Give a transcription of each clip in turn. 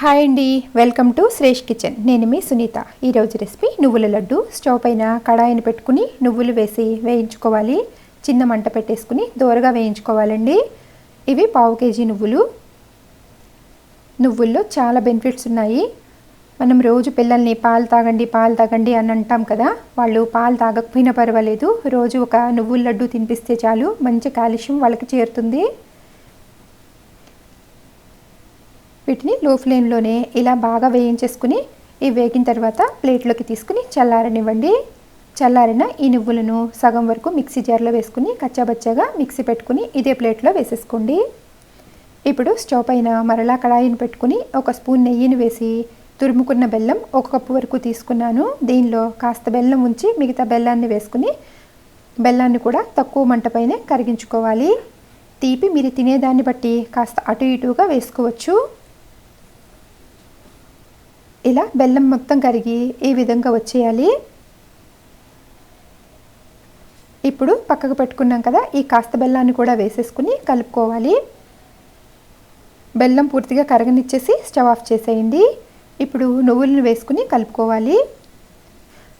Hi అండి welcome to Shresh kitchen. నేను మీ సునీత. ఈరోజు రెసిపీ నువ్వుల లడ్డు. స్టవ్ పైన కడాయిని పెట్టుకుని నువ్వులు వేసి వేయించుకోవాలి. చిన్న మంట పెట్టేసుకుని దోరగా వేయించుకోవాలండి. ఇవి పావు కేజీ నువ్వులు. నువ్వుల్లో చాలా బెనిఫిట్స్ ఉన్నాయి. మనం రోజు పిల్లల్ని పాలు తాగండి పాలు తాగండి అని అంటాం కదా వాళ్ళు పాలు తాగకపోయినా పర్వాలేదు. రోజు ఒక నువ్వుల లడ్డు తినిపిస్తే చాలు మంచి కాల్షియం వాళ్ళకి చేరుతుంది. వీటిని లో ఫ్లేమ్లోనే ఇలా బాగా వేయించేసుకుని ఇవి వేగిన తర్వాత ప్లేట్లోకి తీసుకుని చల్లారనివ్వండి. చల్లారిన ఈ నువ్వులను సగం వరకు మిక్సీ జార్లో వేసుకుని కచ్చాబచ్చాగా మిక్సీ పెట్టుకుని ఇదే ప్లేట్లో వేసేసుకోండి. ఇప్పుడు స్టవ్ పైన మరలా కడాయిని పెట్టుకుని ఒక స్పూన్ నెయ్యిని వేసి తురుముకున్న బెల్లం ఒక కప్పు వరకు తీసుకున్నాను. దీనిలో కాస్త బెల్లం ఉంచి మిగతా బెల్లాన్ని వేసుకుని బెల్లాన్ని కూడా తక్కువ మంటపైనే కరిగించుకోవాలి. తీపి మీరు తినేదాన్ని బట్టి కాస్త అటు ఇటుగా వేసుకోవచ్చు. ఇలా బెల్లం మొత్తం కరిగి ఈ విధంగా వచ్చేయాలి. ఇప్పుడు పక్కకు పెట్టుకున్నాం కదా ఈ కాస్త బెల్లాన్ని కూడా వేసేసుకుని కలుపుకోవాలి. బెల్లం పూర్తిగా కరగనిచ్చేసి స్టవ్ ఆఫ్ చేసేయండి. ఇప్పుడు నువ్వులను వేసుకుని కలుపుకోవాలి.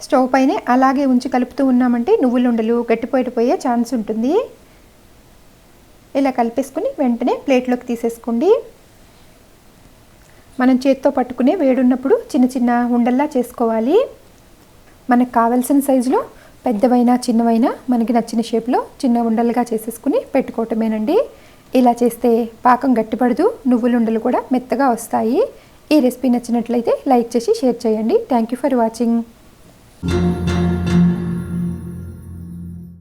స్టవ్ పైనే అలాగే ఉంచి కలుపుతూ ఉన్నామంటే నువ్వులు ఉండలు గట్టిపోయిపోయే ఛాన్స్ ఉంటుంది. ఇలా కలిపేసుకుని వెంటనే ప్లేట్లోకి తీసేసుకోండి. మనం చేత్తో పట్టుకునే వేడున్నప్పుడు చిన్న చిన్న ఉండల్లా చేసుకోవాలి. మనకు కావలసిన సైజులో పెద్దవైనా చిన్నవైనా మనకి నచ్చిన షేప్లో చిన్న ఉండలుగా చేసేసుకుని పెట్టుకోవటమేనండి. ఇలా చేస్తే పాకం గట్టిపడదు నువ్వుల ఉండలు కూడా మెత్తగా వస్తాయి. ఈ రెసిపీ నచ్చినట్లయితే లైక్ చేసి షేర్ చేయండి. Thank you for watching.